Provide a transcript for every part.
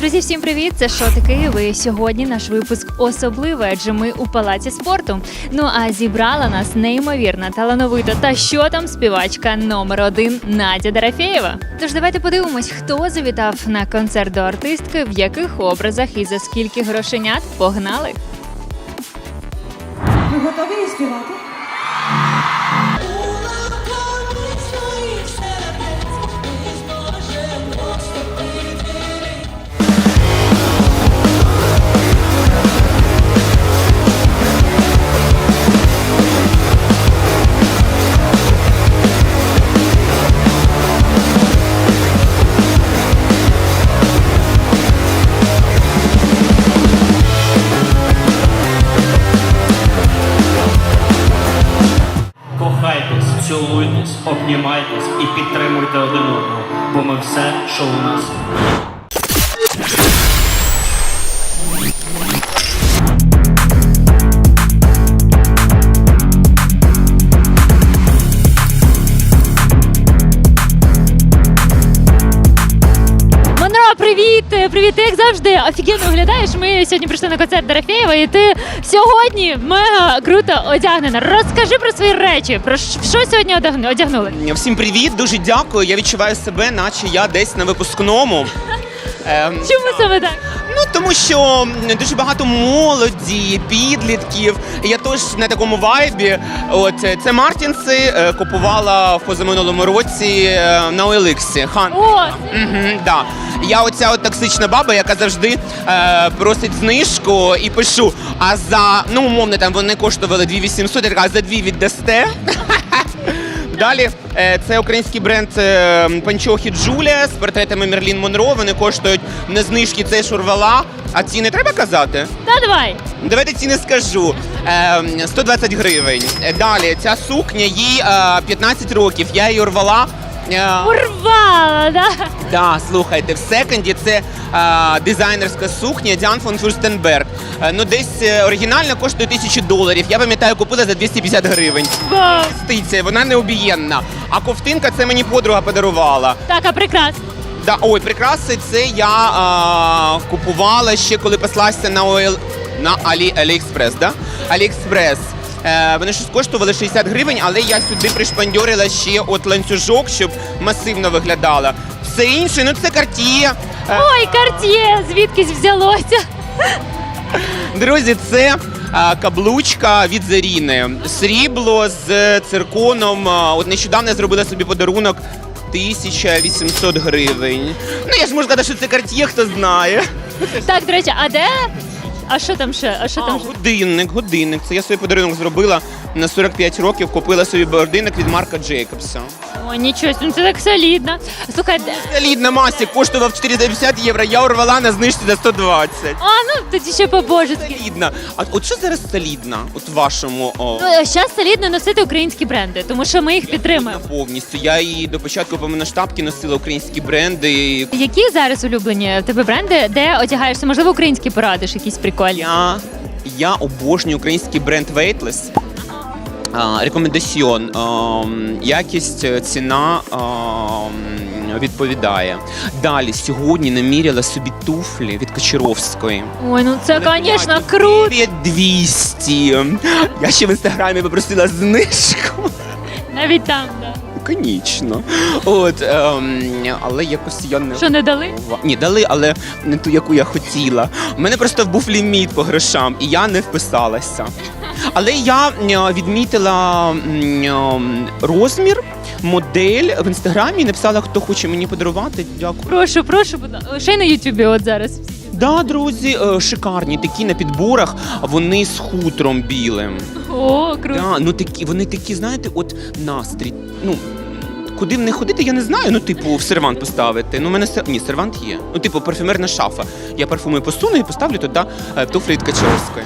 Друзі, всім привіт! Це Шоти Київ. І Сьогодні наш випуск особливий, адже ми у палаці спорту. Ну а зібрала нас неймовірна, талановита та що там співачка номер один Надя Дарафєєва. Тож давайте подивимось, хто завітав на концерт до артистки, в яких образах і за скільки грошенят погнали. Ви готові співати? Цілуйтесь, обнімайтесь і підтримуйте один одного, бо ми все, що у нас. Офігенно виглядаєш. Ми сьогодні прийшли на концерт Дарафєєва, і ти сьогодні мега круто одягнена. Розкажи про свої речі. Про що сьогодні одягнули? Всім привіт, дуже дякую. Я відчуваю себе, наче я десь на випускному. Ем, Чому саме так? Тому що дуже багато молоді, підлітків. Я теж на такому вайбі. От е, це Мартінси е, купувала в позаминулому році е, на Олексі. Хан. О, Угу, да. Я оця от токсична баба, яка завжди е, просить знижку і пишу. А за ну умовно там вони коштували 2800, я така, а за дві віддасте. Далі е, це український бренд е, панчохи Джулія з портретами Мерлін Монро. Вони коштують на знижки це шурвала. А ціни треба казати? та давай. Давайте ціни скажу. Е, 120 гривень. Е, Далі ця сукня, їй е, 15 років. Я її рвала. Е, Урвала, да? Да, слухайте, в секонді це е, дизайнерська сукня Діан фон Фюрстенберг. Е, ну, десь е, оригінально коштує тисячу доларів. Я пам'ятаю, купила за 250 гривень. Вау. Стиця, вона необ'ємна. А ковтинка це мені подруга подарувала. Так, а прекрас. Да, ой, прикраси це я е, купувала ще коли послався на ОЛ... на Алі... Аліекспрес, да? Аліекспрес. Е, вони щось коштували 60 гривень, але я сюди пришпандьорила ще от ланцюжок, щоб масивно виглядала. Все інше, ну це Cartier. Е, Ой, карт'є, звідкись взялося. Друзі, це е, каблучка від Заріни. Срібло з цирконом. От нещодавно я зробила собі подарунок 1800 гривень. Ну я ж можу сказати, що це Cartier, хто знає. Так, до речі, а де? А що там ще? А що А, там ще? годинник, годинник. Це я свій подарунок зробила на 45 років. Купила собі годинник від Марка Джейкобса. О, нічого, ну це так солідно. Слухай, де- Солідна масі коштував 450 євро. Я урвала на знижці за 120. а ну тоді ще по-божески. Солідна. А от що зараз солідна? От в вашому о, Ну, зараз солідно носити українські бренди, тому що ми їх підтримуємо. повністю. Я і до початку повномасштабки носила українські бренди. Які зараз улюблені в тебе бренди, де одягаєшся? Можливо, українські порадиш, якісь прикольні. Я, я обожнюю український бренд Weightless. А, Рекомендаціон, ем, якість, е, ціна ем, відповідає. Далі сьогодні наміряла собі туфлі від Кочаровської. Ой, ну це, звісно, круто. 200. Я ще в інстаграмі попросила знижку. Навіть там, да. Конечно. От, ем, але якось я не Що не дали? Ні, дали, але не ту, яку я хотіла. У мене просто був ліміт по грошам, і я не вписалася. Але я е, відмітила м, е, розмір, модель в інстаграмі і написала, хто хоче мені подарувати. Дякую. Прошу, прошу, будь ласка. Лише й на Ютубі от зараз. Да, друзі, е, шикарні, такі на підборах, вони з хутром білим. О, круто. Да, ну такі, вони такі, знаєте, от настрій. Ну, куди в них ходити, я не знаю. Ну, типу, в сервант поставити. Ну, у мене сер... ні, сервант є. Ну, типу, парфюмерна шафа. Я парфуми посуну і поставлю туди е, туфлі від Качаровської.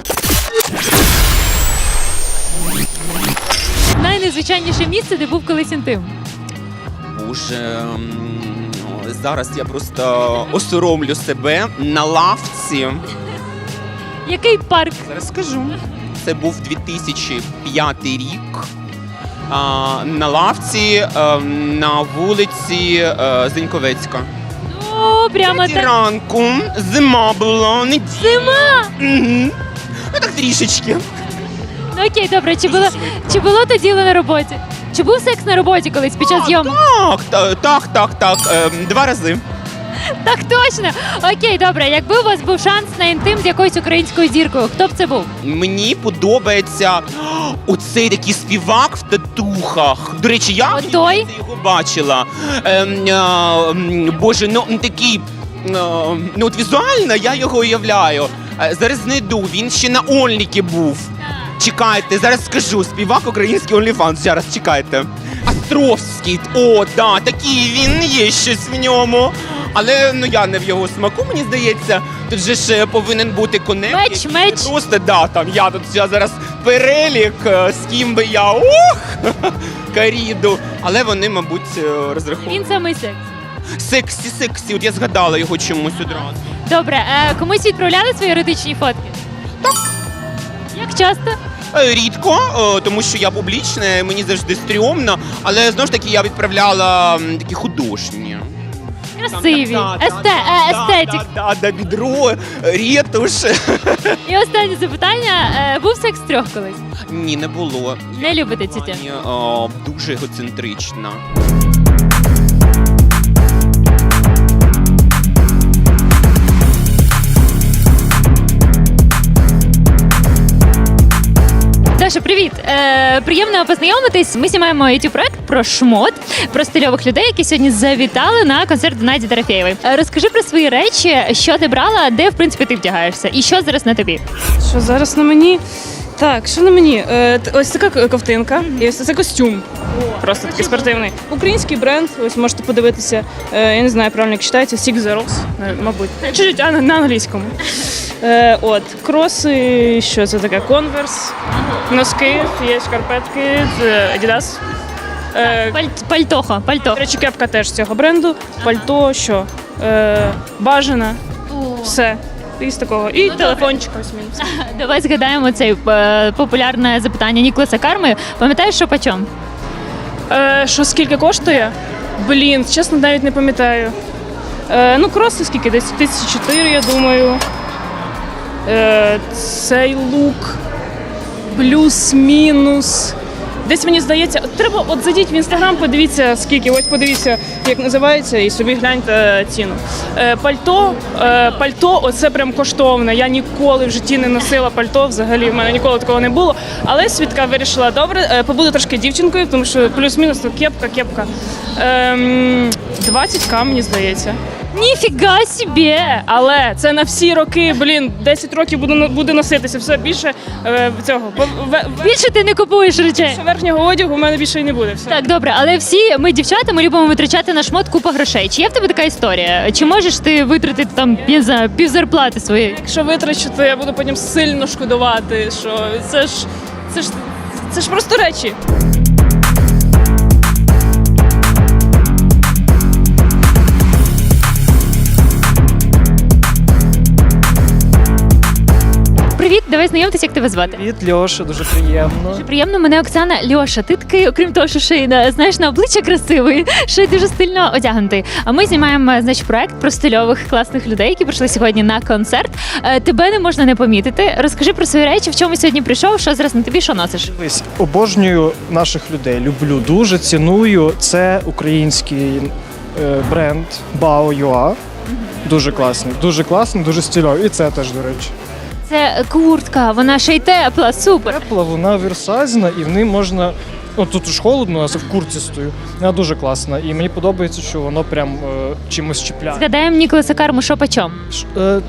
Найнезвичайніше місце, де був колись інтим. Боже, м, зараз я просто осоромлю себе на лавці. Який парк? Зараз скажу. Це був 2005 рік. На лавці е, на вулиці е, Зеньковецька. О, прямо так. ранку, зима була, неділя. Зима! Угу. Ну так трішечки. Ну окей, добре, чи було, чи було то діло на роботі? Чи був секс на роботі колись під час зйомок? Так, та- так, так, так. Ем, два рази. Так точно. Окей, добре. Якби у вас був шанс на інтим з якоюсь українською зіркою, хто б це був? Мені подобається оцей такий співак в татухах. До речі, я От той? його бачила. Ем, а, м, боже, ну м, такий. а, Ну, от візуально я його уявляю. Е, Зараз знайду, він ще на Ольніки був. Чекайте, зараз скажу. Співак український OnlyFans. Зараз чекайте. Островський. О, да, такий він є щось в ньому. Але ну я не в його смаку, мені здається. Тут же ж повинен бути конект. Меч, який меч. не Просто да, там я тут я зараз перелік, е, з ким би я ух, каріду. Але вони, мабуть, е, розраховують. Він самий секс. Сексі, сексі. От я згадала його чомусь одразу. Добре, е, комусь відправляли свої еротичні фотки? Так. Як часто? Е, Рідко, е, тому що я публічна, мені завжди стрьомно, але знову ж таки я відправляла м, такі художні. Красиві. Есте, е, естетик. Да, да, да, бідро, ретуш. І останнє запитання. Е, був секс трьох колись? Ні, не було. Не любите цю тему? О, дуже егоцентрична. Даша, привіт! Е, приємно познайомитись. Ми знімаємо youtube проект про шмот, про стильових людей, які сьогодні завітали на концерт Наді Дорофєєвої. Е, розкажи про свої речі, що ти брала, де в принципі ти вдягаєшся, і що зараз на тобі. Що зараз на мені? Так, що на мені? Е, т- ось така ковтинка, і ось це костюм. Просто такий спортивний. Український бренд, ось можете подивитися. Е, я не знаю, правильно як читається, Six Zeros, е, мабуть. Чуть-чуть а, на, на англійському. Е, от, кроси, що це таке? Converse, носки, є шкарпетки, Adidas. Е, Паль- пальтохо, пальто. до речі, кепка теж цього бренду. Пальто, що? Е, бажана, все. Із такого. І телефончик ось мій. Давай згадаємо це е, популярне запитання Ніколаса Карми. Пам'ятаєш, що почом? Е, що скільки коштує? Блін, чесно, навіть не пам'ятаю. Е, ну, кроси скільки? Десь тисячі чотири, я думаю. Е, цей лук плюс-мінус. Десь мені здається, треба от зайдіть в інстаграм, подивіться скільки, ось подивіться, як називається, і собі гляньте ціну. Е, пальто, е, пальто, оце прям коштовне. Я ніколи в житті не носила пальто. Взагалі в мене ніколи такого не було. Але свідка вирішила добре, е, побуду трошки дівчинкою, тому що плюс-мінус то кепка, кепка. Ем, 20к, мені здається. Ніфіга собі! Але це на всі роки, блін, 10 років буду но- буде носитися. Все більше е, цього. Бо ве- ве- Більше ти не купуєш речей. верхнього одягу у мене більше і не буде. Все. Так, добре, але всі ми, дівчата, ми любимо витрачати на шмот купу грошей. Чи є в тебе така історія? Чи можеш ти витратити там я не знаю, пів зарплати своєї? Якщо витрачу, то я буду потім сильно шкодувати. Що це ж це ж це ж просто речі. Давай знайомтесь, як тебе звати. Привіт, Льоша, дуже приємно. Дуже приємно, мене Оксана Льоша. Ти такий, окрім того, що ще й на- знаєш на обличчя красивий, ще й дуже стильно одягнутий. А ми знімаємо значить, проект про стильових класних людей, які прийшли сьогодні на концерт. Е, Тебе не можна не помітити. Розкажи про свої речі, в чому сьогодні прийшов, що зараз на тобі, що носиш. Дивись, обожнюю наших людей. Люблю дуже ціную. Це український е, бренд Bao.ua. Дуже класний, дуже класний, дуже стильовий. І це теж, до речі. Це куртка, вона ще й тепла, супер. Тепла, вона версазна, і в ній можна. Ну, тут ж холодно, нас в курці стою. Вона дуже класна. І мені подобається, що воно прям е, чимось чіпляє. Згадаємо Ніколаса Карму, що почом. Ш- Е,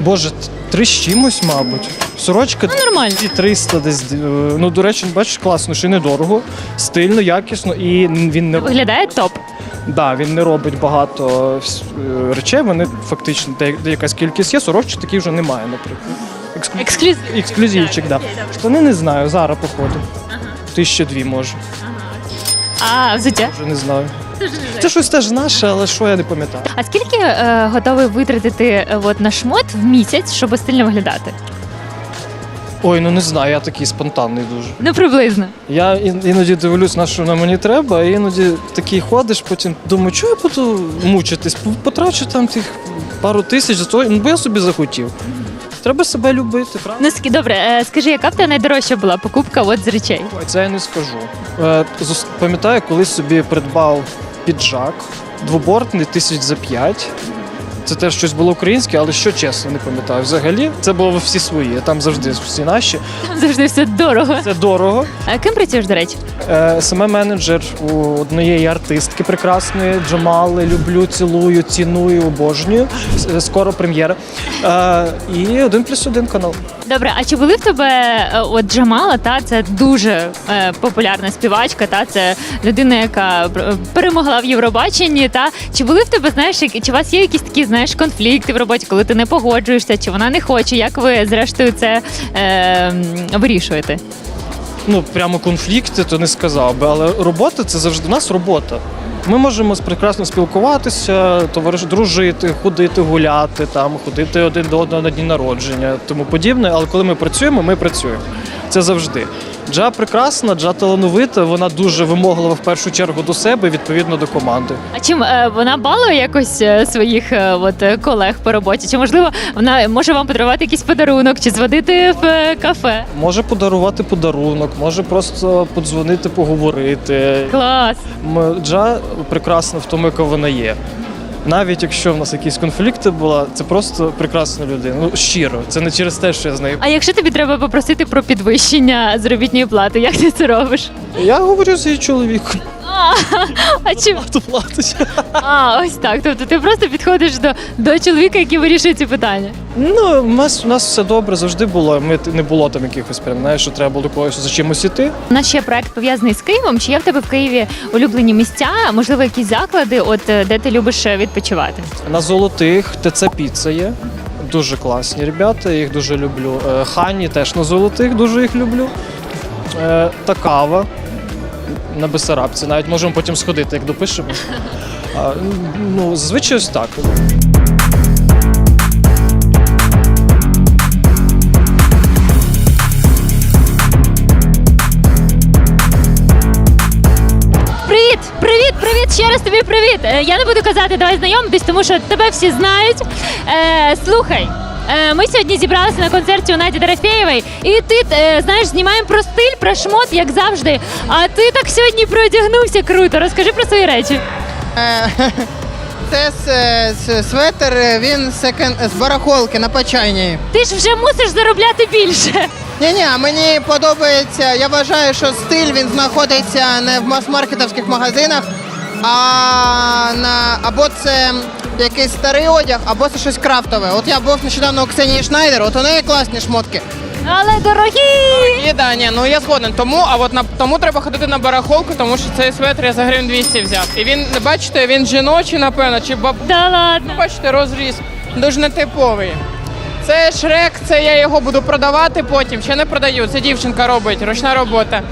боже, три з чимось, мабуть. Сорочка Ну, нормально. 300 десь. е, Ну, до речі, бачиш, класно, що й недорого, стильно, якісно, і він не Виглядає топ. Да, він не робить багато е, речей. Вони фактично де, де якась кількість є. Сорочки такі вже немає, наприклад. Ексклю- Ексклюзив. Ексклюзивчик, да. Штани не знаю, зараз походу. Тисяча дві може, А взуття. вже не знаю. Це щось теж наше, але що я не пам'ятаю. А скільки е, готовий витратити е, от, на шмот в місяць, щоб стильно виглядати? Ой, ну не знаю, я такий спонтанний дуже. Ну приблизно. Я ін- іноді дивлюсь, на що на мені треба, а іноді такий ходиш, потім думаю, чого я буду мучитись? П- Потрачу там тих пару тисяч за то, ну бо я собі захотів. Треба себе любити, правда? Ну скі- добре, е, скажи, яка в тебе найдорожча була покупка от з речей? Ой, Це я не скажу. Е, Пам'ятаю, колись собі придбав піджак двобортний тисяч за п'ять. Це теж щось було українське, але що чесно, не пам'ятаю. Взагалі, це було всі свої, там завжди всі наші. Там завжди все дорого. Це дорого. А ким працюєш, до речі? Е, Саме менеджер у однієї артистки прекрасної Джамали. Люблю, цілую, ціную, обожнюю. Е, Скоро прем'єра. Е, І один плюс один канал. Добре, а чи були в тебе е, от Джамала? Та це дуже е, популярна співачка, та це людина, яка е, перемогла в Євробаченні. Та чи були в тебе, знаєш, чи у вас є якісь такі знаєш конфлікти в роботі, коли ти не погоджуєшся, чи вона не хоче? Як ви зрештою це е, вирішуєте? Ну прямо конфлікти, то не сказав би, але робота це завжди у нас робота. Ми можемо прекрасно спілкуватися, товариш, дружити, ходити, гуляти, там, ходити один до одного на дні народження, тому подібне. Але коли ми працюємо, ми працюємо. Це завжди. Джа прекрасна, Джа талановита, вона дуже вимоглива в першу чергу до себе, відповідно до команди. А чим е, вона балує якось е, своїх е, от е, колег по роботі? Чи можливо вона може вам подарувати якийсь подарунок, чи зводити в е, кафе? Може подарувати подарунок, може просто подзвонити, поговорити. Клас! М- Джа прекрасна в тому, яка вона є. Навіть якщо в нас якісь конфлікти були, це просто прекрасна людина. Ну щиро, це не через те, що я з нею. А якщо тобі треба попросити про підвищення заробітної плати, як ти це робиш? Я говорю з її чоловіком. А, а чим? Хто платить? А, ось так. Тобто ти просто підходиш до, до чоловіка, який вирішує ці питання. Ну, у нас, у нас все добре завжди було. Ми не було там якихось прям, знаєш, що треба було когось за чимось іти. У нас ще проект пов'язаний з Києвом. Чи є в тебе в Києві улюблені місця, можливо, якісь заклади, от е, де ти любиш е, відпочивати? На золотих ТЦ Піца є. Дуже класні ребята, я їх дуже люблю. Е, Хані теж на золотих, дуже їх люблю. Е, Та кава на Бесарабці. Навіть можемо потім сходити, як допишемо. А, ну, зазвичай ось так. Привіт, привіт, привіт! Ще раз тобі привіт. Е, Я не буду казати, давай знайомитись, тому що тебе всі знають. Е, слухай. Е, Ми сьогодні зібралися на концерті у Наді Дорофєєвої, і ти е, знаєш, знімаємо про стиль, про шмот, як завжди. А ти так сьогодні продягнувся круто. Розкажи про свої речі. Е, Це с- с- светер, е, він секонд з барахолки на Почайній. Ти ж вже мусиш заробляти більше. Ні, ні, мені подобається. Я вважаю, що стиль він знаходиться не в мас-маркетовських магазинах, а на або це якийсь старий одяг, або це щось крафтове. От я був нещодавно у Ксенії Шнайдер, от у неї класні шмотки. Але дорогі! І да, ні, ну я згоден. Тому, а от на тому треба ходити на барахолку, тому що цей светр я за гривень 200 взяв. І він, бачите, він жіночий, напевно, чи баб... Да ладно. Бачите, розріз дуже нетиповий. Це шрек, це я його буду продавати потім. Ще не продаю. Це дівчинка робить, ручна робота.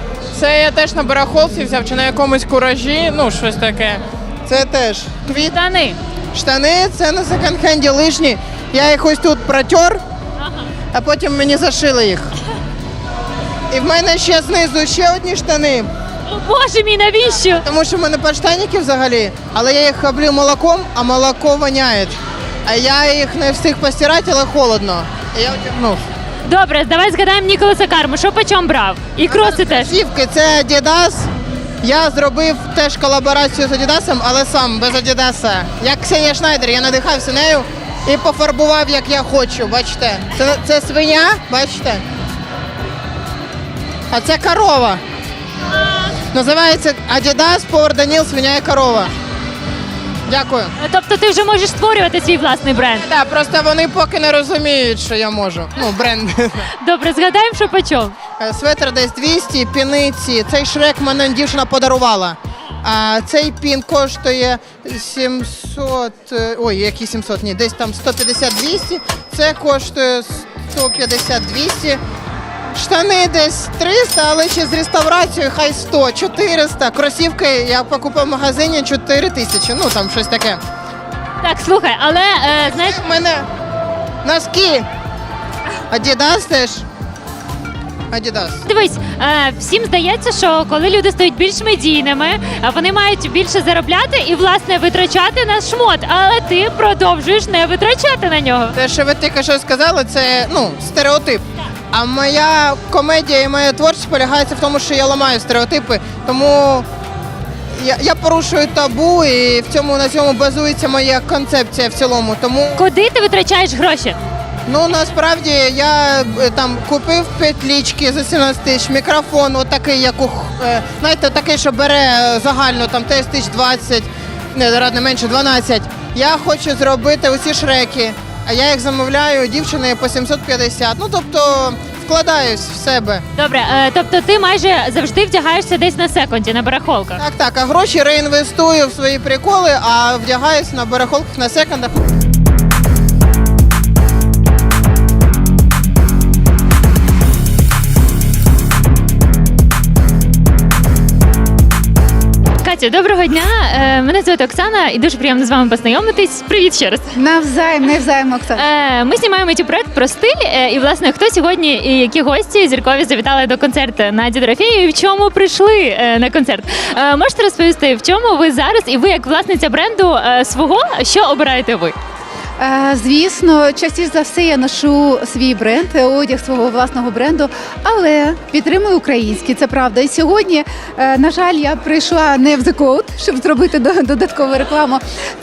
Це я теж на барахолці взяв чи на якомусь куражі, ну щось таке. Це теж квіт. Штани. Штани це на секонд-хенді лишні. Я їх ось тут протер, а потім мені зашили їх. І в мене ще знизу ще одні штани. О боже мій, навіщо? Тому що в мене подштанники взагалі, але я їх облив молоком, а молоко воняє. А я їх не встиг постирати, але холодно. І я одягнув. Добре, давай згадаємо Ніколаса Карму. Що по чому брав? І кроси теж. Це Adidas. Я зробив теж колаборацію з Адідасом, але сам без Адідаса. Як Ксенія Шнайдер, я надихався нею і пофарбував, як я хочу. Бачите? Це, це свиня, бачите? А це корова. Називається Адідас Повер Даніл свиня і корова. Дякую. Тобто ти вже можеш створювати свій власний бренд. Так, просто вони поки не розуміють, що я можу. Ну, бренд. Добре, згадаємо, що по чому. Е, Светр десь 200, піниці. Цей шрек мене дівчина подарувала. А цей пін коштує 700, е, ой, які 700, ні, десь там 150-200. Це коштує 150-200. Штани десь 300, але ще з реставрацією хай 100, 400. Кросівки я покупав в магазині 4 тисячі, ну там щось таке. Так, слухай, але е, знаєш, У мене носки. Adidas теж. Adidas. Дивись, е, всім здається, що коли люди стають більш медійними, е, вони мають більше заробляти і власне витрачати на шмот. Але ти продовжуєш не витрачати на нього. Те, що ви тільки що сказали, це ну, стереотип. А моя комедія і моя творчість полягається в тому, що я ламаю стереотипи. Тому я, я порушую табу, і в цьому на цьому базується моя концепція в цілому. Тому Куди ти витрачаєш гроші? ну насправді я е, там купив петлічки за 17 тисяч, мікрофон, отакий, як у х- е, знаєте, такий, що бере е, загально там десь тисяч 20, не радне менше 12. Я хочу зробити усі шреки. А я їх замовляю дівчини по 750. Ну тобто вкладаюсь в себе. Добре, е, тобто ти майже завжди вдягаєшся десь на секунді, на барахолках. Так, так, а гроші реінвестую в свої приколи, а вдягаюсь на барахолках на секондах. Катя, доброго дня. Е, Мене звати Оксана і дуже приємно з вами познайомитись. Привіт ще раз. Навзаєм, навзаєм, Оксана. Е, Ми знімаємо ті проект про стиль. е, І власне хто сьогодні і які гості зіркові завітали до концерту Наді Дорофєєвої, і в чому прийшли е, на концерт? Е, Можете розповісти, в чому ви зараз, і ви як власниця бренду е, свого, що обираєте ви? Е, Звісно, частіше за все я ношу свій бренд, е, одяг свого власного бренду, але підтримую український, це правда. І сьогодні, е, на жаль, я прийшла не в The Code, щоб зробити до- додаткову рекламу.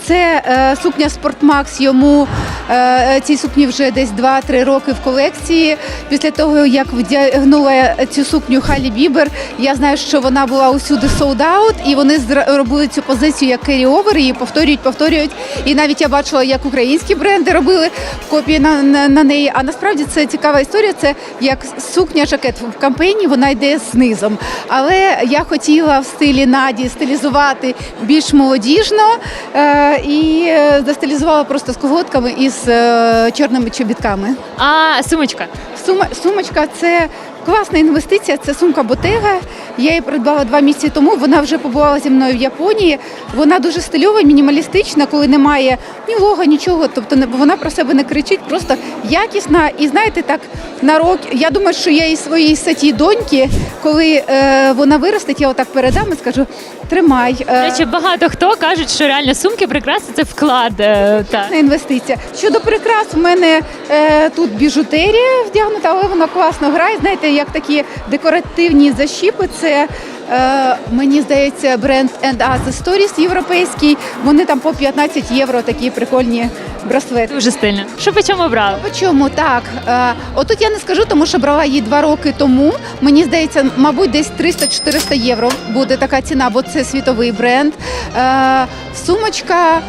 Це сукня Спортмакс. Йому е, цій сукні вже десь 2-3 роки в колекції. Після того, як вдягнула цю сукню Халі Бібер, я знаю, що вона була усюди sold out, і вони зробили цю позицію як carry-over, її повторюють, повторюють. І навіть я бачила, як українські бренди робили копії на, на, на неї. А насправді це цікава історія. Це як сукня жакет в кампейні, вона йде знизом. Але я хотіла в стилі Наді стилізувати більш молодіжно е, і е, застилізувала просто з колготками і з е, чорними чобітками. А сумочка. Сума, сумочка це класна інвестиція. Це сумка Ботега. Я її придбала два місяці тому. Вона вже побувала зі мною в Японії. Вона дуже стильова, мінімалістична, коли немає ні лога, нічого. Тобто вона про себе не кричить, просто якісна. І знаєте, так на рок. Я думаю, що я і своїй сатій доньки, коли е, вона виростить, я отак передам і скажу: тримай. До Е, речі, багато хто кажуть, що реально сумки прикраси це вклад. е, Та. інвестиція. Щодо прикрас, у мене е, тут біжутерія вдягнута, але вона класно грає. Знаєте, як такі декоративні защіпи. Це е, мені здається бренд And Us Stories європейський. Вони там по 15 євро такі прикольні браслети. Дуже стильно. Що по чому брали? По чому так? Е, отут я не скажу, тому що брала її два роки тому. Мені здається, мабуть, десь 300-400 євро буде така ціна, бо це світовий бренд. Е, сумочка.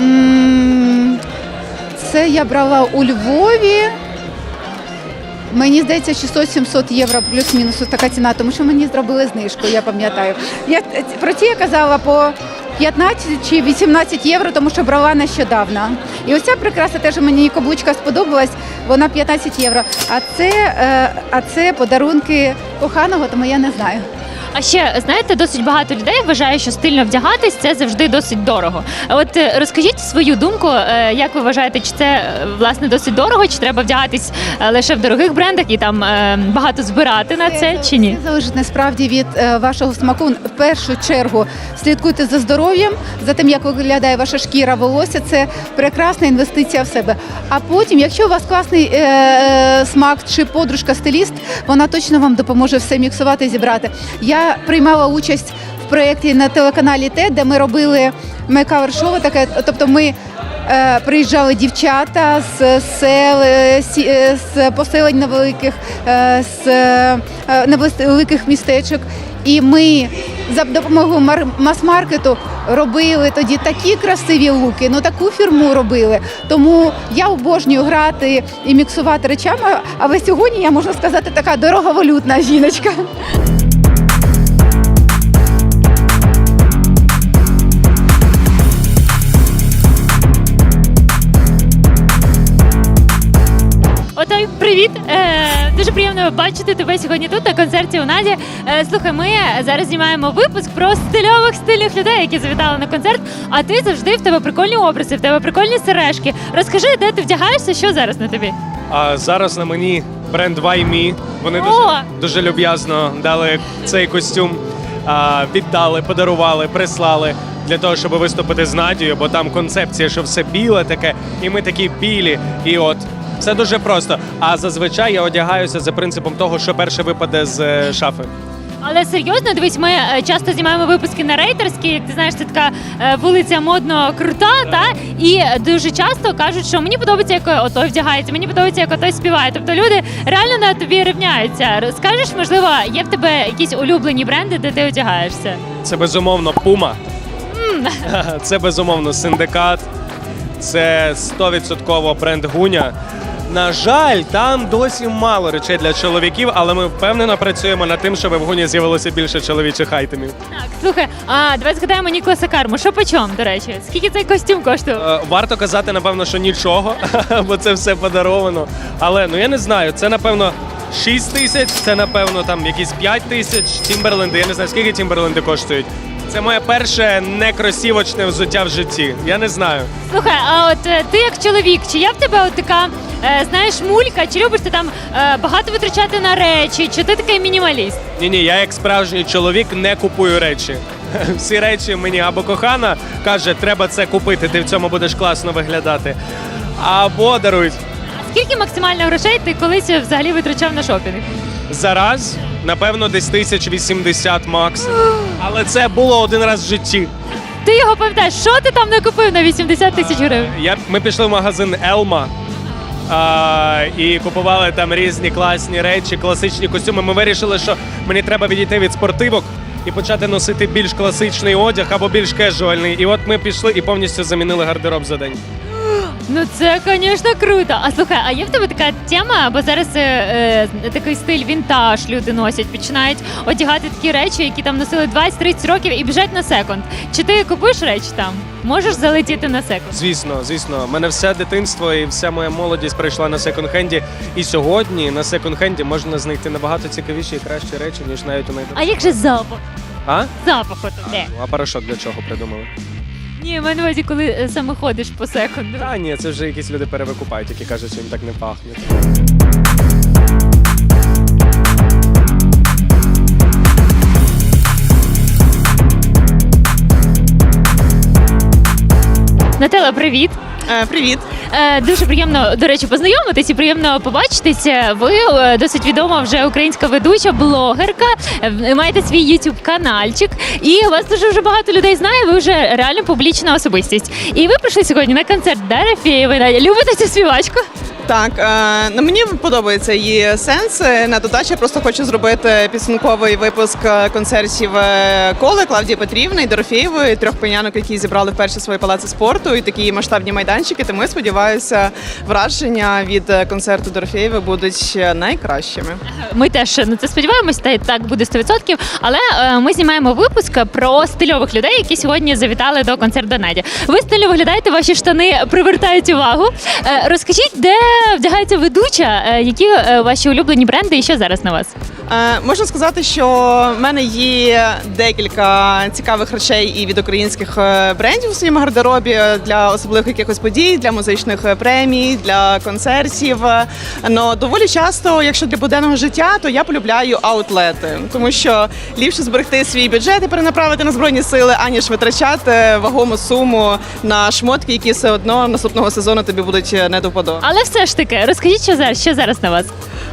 м, Це я брала у Львові. Мені здається, 600-700 євро плюс-мінус така ціна, тому що мені зробили знижку, я пам'ятаю. Я про ці я казала по 15 чи 18 євро, тому що брала нещодавно. І ось ця прикраса теж мені каблучка сподобалась, вона 15 євро. А це, е, а це подарунки коханого, тому я не знаю. А ще знаєте, досить багато людей вважає, що стильно вдягатись це завжди досить дорого. От е, розкажіть свою думку, е, як ви вважаєте, чи це е, власне досить дорого, чи треба вдягатись лише в дорогих брендах і там багато збирати на це, чи ні? Це залежить насправді від вашого смаку. В першу чергу слідкуйте за здоров'ям, за тим, як виглядає ваша шкіра, волосся. Це прекрасна інвестиція в себе. А потім, якщо у вас класний смак чи подружка стиліст, вона точно вам допоможе все міксувати зібрати. Я приймала участь в проєкті на телеканалі Т, де ми робили мейкавер-шоу, таке, тобто ми. Е, Приїжджали дівчата з сел, е, е, з поселень невеликих, е, з е, невеликих містечок. І ми за допомогою мар- мас-маркету робили тоді такі красиві луки, ну таку фірму робили. Тому я обожнюю грати і міксувати речами. Але сьогодні я можна сказати така дороговалютна жіночка. Отой, привіт! Е, дуже приємно бачити тебе сьогодні тут на концерті у Наді. Е, слухай, ми зараз знімаємо випуск про стильових стильних людей, які завітали на концерт. А ти завжди в тебе прикольні образи, в тебе прикольні сережки. Розкажи, де ти вдягаєшся, що зараз на тобі? А зараз на мені бренд Why Me. Вони О! дуже, дуже люб'язно дали цей костюм, а, віддали, подарували, прислали для того, щоб виступити з Надією, бо там концепція, що все біле таке, і ми такі білі. І от це дуже просто. А зазвичай я одягаюся за принципом того, що перше випаде з е, шафи. Але серйозно, дивись, ми е, часто знімаємо випуски на рейтерській. Як ти знаєш, це така е, вулиця модно крута, та і дуже часто кажуть, що мені подобається, як отой вдягається, мені подобається, як отой співає. Тобто люди реально на тобі рівняються. Скажеш, можливо, є в тебе якісь улюблені бренди, де ти одягаєшся? Це безумовно пума. Це безумовно синдикат. Це 100% бренд Гуня. На жаль, там досі мало речей для чоловіків, але ми впевнено працюємо над тим, щоб в Гуні з'явилося більше чоловічих айтемів. Так, слухай, а давай згадаємо Ніколаса Карму. Що по чому, до речі? Скільки цей костюм коштує? Е, Варто казати, напевно, що нічого, бо це все подаровано. Але ну я не знаю, це напевно 6 тисяч, це напевно там якісь 5 тисяч. Тімберленди. Я не знаю, скільки Тімберленди коштують. Це моє перше некросівочне взуття в житті. Я не знаю. Слухай, а от е, ти як чоловік, чи є в тебе от така, е, знаєш, мулька, чи любиш ти там е, багато витрачати на речі, чи ти такий мінімаліст? Ні, ні, я як справжній чоловік не купую речі. Всі речі мені або кохана каже, треба це купити, ти в цьому будеш класно виглядати. Або дарують. Скільки максимально грошей ти колись взагалі витрачав на шопінг? Зараз, напевно, десь тисяч вісімдесят макс. Але це було один раз в житті. Ти його пам'ятаєш, що ти там не купив на 80 тисяч гривень? Я, ми пішли в магазин Елма. А, і купували там різні класні речі, класичні костюми. Ми вирішили, що мені треба відійти від спортивок і почати носити більш класичний одяг або більш кежуальний. І от ми пішли і повністю замінили гардероб за день. Ну це, звісно, круто. А слухай, а є в тебе така тема, бо зараз е, е, такий стиль вінтаж люди носять, починають одягати такі речі, які там носили 20-30 років і біжать на секонд. Чи ти купуєш речі там? Можеш залетіти на секонд? Звісно, звісно, мене все дитинство і вся моя молодість пройшла на секонд-хенді. І сьогодні на секонд-хенді можна знайти набагато цікавіші і кращі речі, ніж навіть у А як же запах? А? Запах от де? А порошок для чого придумали? Ні, в мене увазі, коли е, саме ходиш по секунду. Та ні, це вже якісь люди перевикупають, які кажуть, що їм так не пахне. Наталя, привіт. Е, Привіт. Е, Дуже приємно, до речі, познайомитись і приємно побачитися. Ви е, досить відома вже українська ведуча, блогерка. Маєте свій youtube канальчик, і вас дуже вже багато людей знає. Ви вже реально публічна особистість. І ви прийшли сьогодні на концерт Дари Фєєвої. Любите цю співачку? Так, е, ну, мені подобається її сенс. На додачу я просто хочу зробити підсумковий випуск е, концертів е, коли Клавдії Петрівни і Дорофєєвої, трьох пенянок, які зібрали вперше свої палаци спорту, і такі масштабні майданчики. Тому я сподіваюся, враження від концерту Дорофєєвої будуть найкращими. Ми теж на це сподіваємось, та й так буде 100%. Але ми знімаємо випуск про стильових людей, які сьогодні завітали до концерту Наді. Ви стильно виглядаєте, ваші штани привертають увагу. Розкажіть, де вдягається ведуча, е, які е, ваші улюблені бренди і що зараз на вас? Е, можна сказати, що в мене є декілька цікавих речей і від українських е, брендів у своєму гардеробі для особливих якихось подій, для музичних е, премій, для концертів. Но доволі часто, якщо для буденного життя, то я полюбляю аутлети, тому що ліпше зберегти свій бюджет і перенаправити на збройні сили, аніж витрачати вагому суму на шмотки, які все одно наступного сезону тобі будуть е, не до вподоби. Але все ж таки, розкажіть, що зараз, що зараз на вас?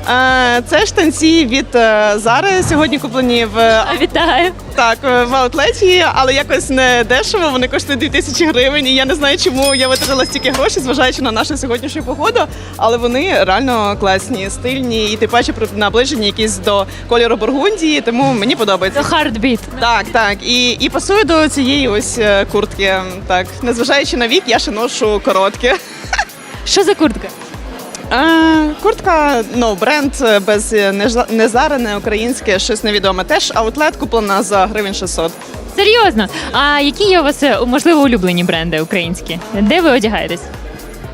Е, Це штанці від е, Зари сьогодні куплені в Вітаю. так е, в аутлеті, але якось не дешево. Вони коштують 2000 гривень. І я не знаю, чому я витратила стільки грошей, зважаючи на нашу сьогоднішню погоду. Але вони реально класні, стильні і тим паче наближені якісь до кольору бургундії, тому мені Це подобається. хардбіт. Так, так. І, і пасує до цієї ось е, куртки. Так, незважаючи на вік, я ще ношу короткі. Що за куртка? Е, Куртка, ну, бренд е, без е, не жа- не заре, не українське, щось невідоме. Теж аутлет куплена за гривень 600. Серйозно. А які є у вас е, можливо улюблені бренди українські? Де ви одягаєтесь?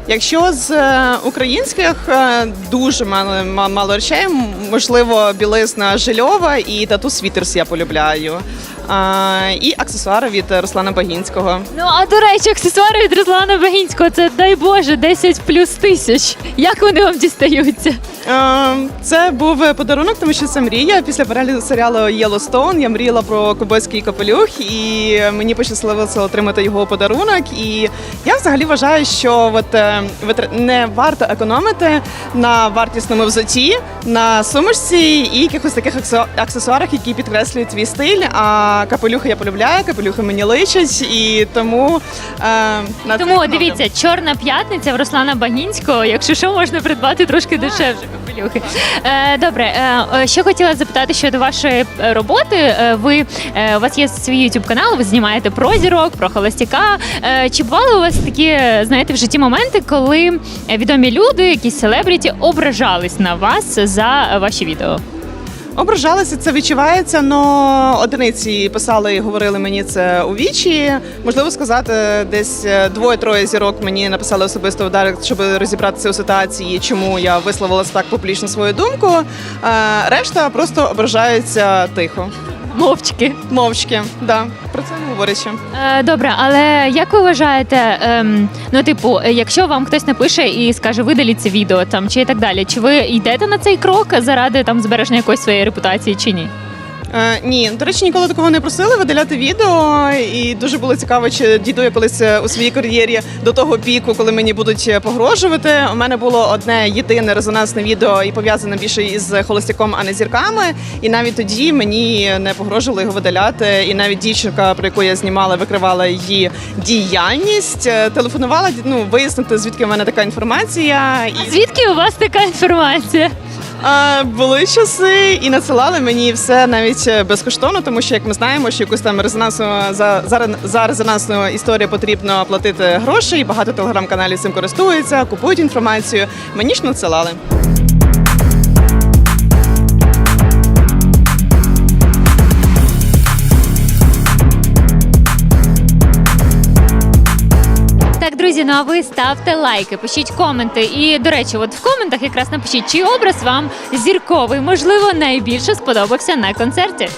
Якщо з українських дуже мало, ма- мало речей, можливо, білизна жильова і тату світерс я полюбляю. А, і аксесуари від Руслана Багінського. Ну а до речі, аксесуари від Руслана Багінського це дай Боже 10 плюс тисяч. Як вони вам дістаються? Е, Це був подарунок, тому що це мрія. Після перегляду серіалу Yellowstone я мріяла про кобойський капелюх, і мені пощасливилося отримати його подарунок. І я взагалі вважаю, що от е, не варто економити на вартісному взуті, на сумочці і якихось таких аксесуарах, які підкреслюють твій стиль. А капелюхи я полюбляю, капелюхи мені личать, і тому е, на Тому економлю. дивіться, чорна п'ятниця в Руслана Багінського. Якщо що, можна придбати трошки дешевше капелюхи. Е, добре, е, е, ще хотіла запитати щодо вашої е, роботи. Е, ви е, у вас є свій youtube канал, ви знімаєте про зірок, про холостяка. Е, чи бували у вас такі, знаєте, в житті моменти, коли е, відомі люди, якісь селебріті, ображались на вас за е, ваші відео? Ображалися, це відчувається, але одиниці писали і говорили мені це у вічі. Можливо сказати, десь е, двоє-троє зірок мені написали особисто в Дарек, щоб розібратися у ситуації, чому я висловилася так публічно свою думку. Е, Решта просто ображаються тихо, Мовчки. мовчки. Да, про це не говорячи. Е, Добре, але як ви вважаєте, ем, ну типу, якщо вам хтось напише і скаже видаліть це відео там чи і так далі, чи ви йдете на цей крок заради там збереження якоїсь своєї репутації чи ні? Е, ні, до речі, ніколи такого не просили видаляти відео. І дуже було цікаво, чи дійду я колись е, у своїй кар'єрі до того піку, коли мені будуть е, погрожувати. У мене було одне єдине резонансне відео і пов'язане більше із холостяком, а не зірками. І навіть тоді мені не погрожували його видаляти. І навіть дівчинка, про яку я знімала, викривала її діяльність, телефонувала ну, вияснити, звідки в мене така інформація. І Звідки у вас така інформація? Були часи і надсилали мені все навіть е, безкоштовно, тому що як ми знаємо, що якусь там резонансну за, за, за резонансну історію потрібно платити гроші, і багато телеграм-каналів цим користуються, купують інформацію. Мені ж надсилали. Друзі, ну а ви ставте лайки, пишіть коменти. І до речі, от в коментах якраз напишіть, чий образ вам зірковий, можливо, найбільше сподобався на концерті.